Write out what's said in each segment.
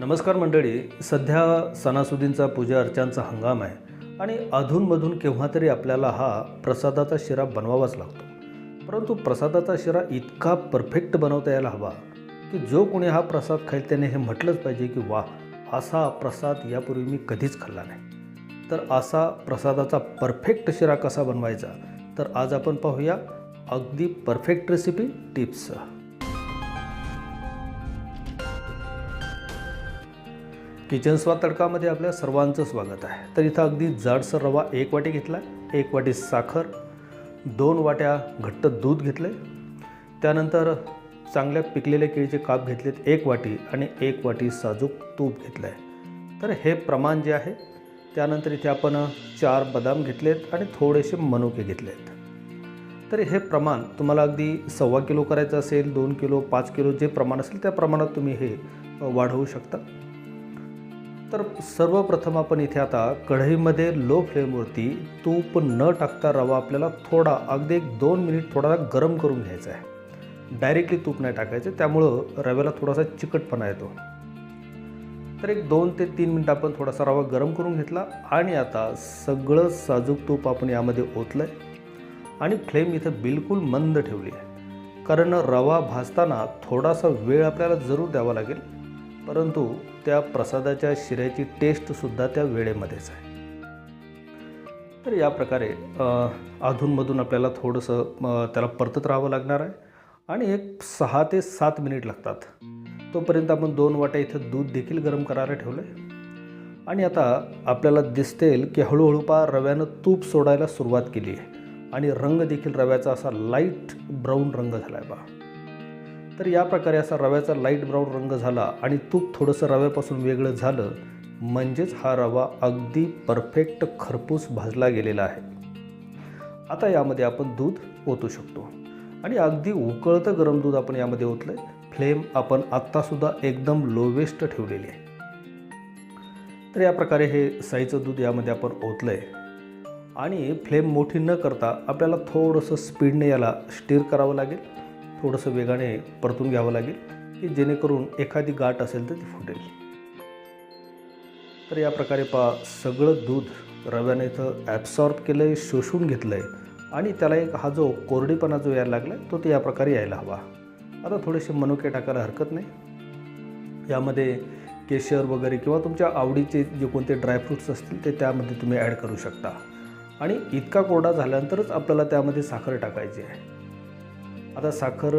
नमस्कार मंडळी सध्या सणासुदींचा पूजा अर्चांचा हंगाम आहे आणि अधूनमधून केव्हा तरी आपल्याला हा प्रसादाचा शिरा बनवावाच लागतो. परंतु प्रसादाचा शिरा इतका परफेक्ट बनवता यायला हवा की जो कोणी हा प्रसाद खाईल त्याने हे म्हटलंच पाहिजे की वा असा प्रसाद यापूर्वी मी कधीच खाल्ला नाही. तर असा प्रसादाचा परफेक्ट शिरा कसा बनवायचा? तर आज आपण पाहूया अगदी परफेक्ट रेसिपी टिप्स. किचन स्वाद तडकामध्ये आपल्या सर्वांचं स्वागत आहे. तर इथं अगदी जाडसर रवा एक वाटी घेतला एक वाटी साखर दोन वाट्या घट्ट दूध घेतले त्यानंतर चांगल्या पिकलेले केळीचे काप घेतलेत एक वाटी आणि एक वाटी साजूक तूप घेतलं आहे तर हे प्रमाण जे आहे त्यानंतर इथे आपण चार बदाम घेतलेत आणि थोडेसे मनुके घेतले आहेत तर हे प्रमाण तुम्हाला अगदी सव्वा किलो करायचं असेल दोन किलो पाच किलो जे प्रमाण असेल त्या प्रमाणात तुम्ही हे वाढवू शकता. तर सर्वप्रथम आपण इथे आता कढईमध्ये लो फ्लेमवरती तूप न टाकता रवा आपल्याला थोडा अगदी एक दोन मिनिट थोडा गरम करून घ्यायचा आहे. डायरेक्टली तूप नाही टाकायचं त्यामुळं रव्याला थोडासा चिकटपणा येतो. तर एक दोन ते तीन मिनटं आपण थोडासा रवा गरम करून घेतला आणि आता सगळं साजूक तूप आपण यामध्ये ओतलं आहे आणि फ्लेम इथं बिलकुल मंद ठेवली आहे. कारण रवा भाजताना थोडासा वेळ आपल्याला जरूर द्यावा लागेल. परंतु त्या प्रसादाच्या शिऱ्याची टेस्टसुद्धा त्या वेळेमध्येच आहे. तर या प्रकारे अधूनमधून आपल्याला थोडंसं त्याला परतत राहावं लागणार आहे आणि एक सहा ते सात मिनिट लागतात. तोपर्यंत आपण दोन वाट्या इथं दूध देखील गरम करायला ठेवलं आहे आणि आता आपल्याला दिसतेल की हळूहळू पा रव्यानं तूप सोडायला सुरुवात केली आहे आणि रंग देखील रव्याचा असा लाइट ब्राऊन रंग झाला आहे बा तर या प्रकारे असा रव्याचा लाइट ब्राऊन रंग झाला आणि तूप थोडंसं रव्यापासून वेगळं झालं म्हणजेच हा रवा अगदी परफेक्ट खरपूस भाजला गेलेला आहे. आता यामध्ये आपण दूध ओतू शकतो. आणि अगदी उकळतं गरम दूध आपण यामध्ये ओतलं आहे फ्लेम आपण आत्तासुद्धा एकदम लोवेस्ट ठेवलेली आहे. तर या प्रकारे हे साईचं दूध यामध्ये आपण ओतलं आहे आणि फ्लेम मोठी न करता आपल्याला थोडंसं स्पीडने याला स्टीर करावं लागेल. थोडंसं वेगाने परतून घ्यावं लागेल की जेणेकरून एखादी गाठ असेल तर ती फुटेल. तर या प्रकारे पा सगळं दूध रव्याने इथं ॲब्सॉर्ब केलं आहे शोषून घेतलं आहे आणि त्याला एक हा जो कोरडेपणा जो यायला लागला आहे तो ते या प्रकारे यायला हवा. आता थोडेसे मनुके टाकायला हरकत नाही. यामध्ये केशर वगैरे किंवा तुमच्या आवडीचे जे कोणते ड्रायफ्रूट्स असतील ते त्यामध्ये तुम्ही ॲड करू शकता. आणि इतका कोरडा झाल्यानंतरच आपल्याला त्यामध्ये साखर टाकायची आहे. आता साखर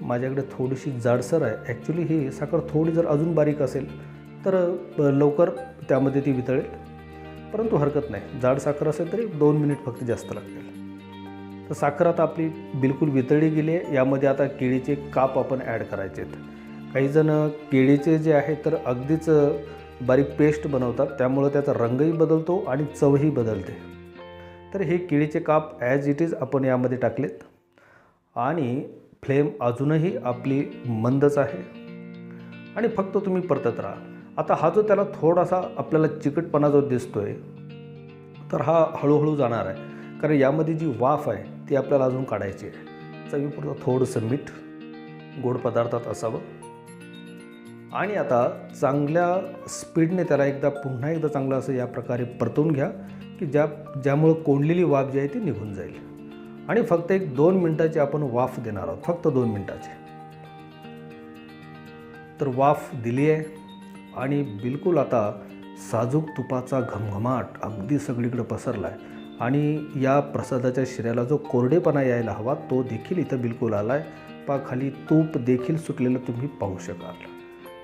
माझ्याकडे थोडीशी जाडसर आहे. ॲक्च्युली ही साखर थोडी जर अजून बारीक असेल तर लवकर त्यामध्ये ती वितळेल. परंतु हरकत नाही. जाड साखर असेल तरी दोन मिनिट फक्त जास्त लागतील. तर साखर आता आपली बिलकुल वितळली गेली आहे. यामध्ये आता केळीचे काप आपण ॲड करायचे आहेत. काही जण केळीचे जे आहे तर अगदीच बारीक पेस्ट बनवतात. त्यामुळं त्याचा रंगही बदलतो आणि चवही बदलते. तर हे केळीचे काप ॲज इट इज आपण यामध्ये टाकलेत. आणि फ्लेम अजूनही आपली मंदच आहे. आणि फक्त तुम्ही परतत राहा. आता हा जो त्याला थोडासा आपल्याला चिकटपणा जो दिसतो आहे तर हा हळूहळू जाणार आहे. कारण यामध्ये जी वाफ आहे ती आपल्याला अजून काढायची आहे. चवीपुरतं थोडंसं मीठ गोड पदार्थात असावं. आणि आता चांगल्या स्पीडने त्याला एकदा पुन्हा एकदा चांगलं असं या प्रकारे परतून घ्या की ज्या ज्यामुळं कोंडलेली वाफ जी आहे ती निघून जाईल. आणि फक्त एक दोन मिनटाची आपण वाफ देणार आहोत. फक्त दोन मिनटाची. तर वाफ दिली आहे आणि बिलकुल आता साजूक तुपाचा घमघमाट अगदी सगळीकडे पसरला आहे आणि या प्रसादाच्या शिऱ्याला जो कोरडेपणा यायला हवा तो देखील इथं बिलकुल आला आहे पा खाली तूप देखील सुटलेलं तुम्ही पाहू शकाल.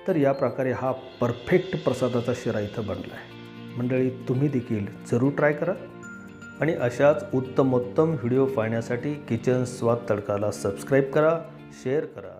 तर या प्रकारे हा परफेक्ट प्रसादाचा शिरा इथं बनला आहे मंडळी तुम्ही देखील जरूर ट्राय करा. आणि अशाच उत्तमोत्तम व्हिडिओ पाहण्यासाठी किचन स्वाद तडकाला सबस्क्राईब करा शेअर करा.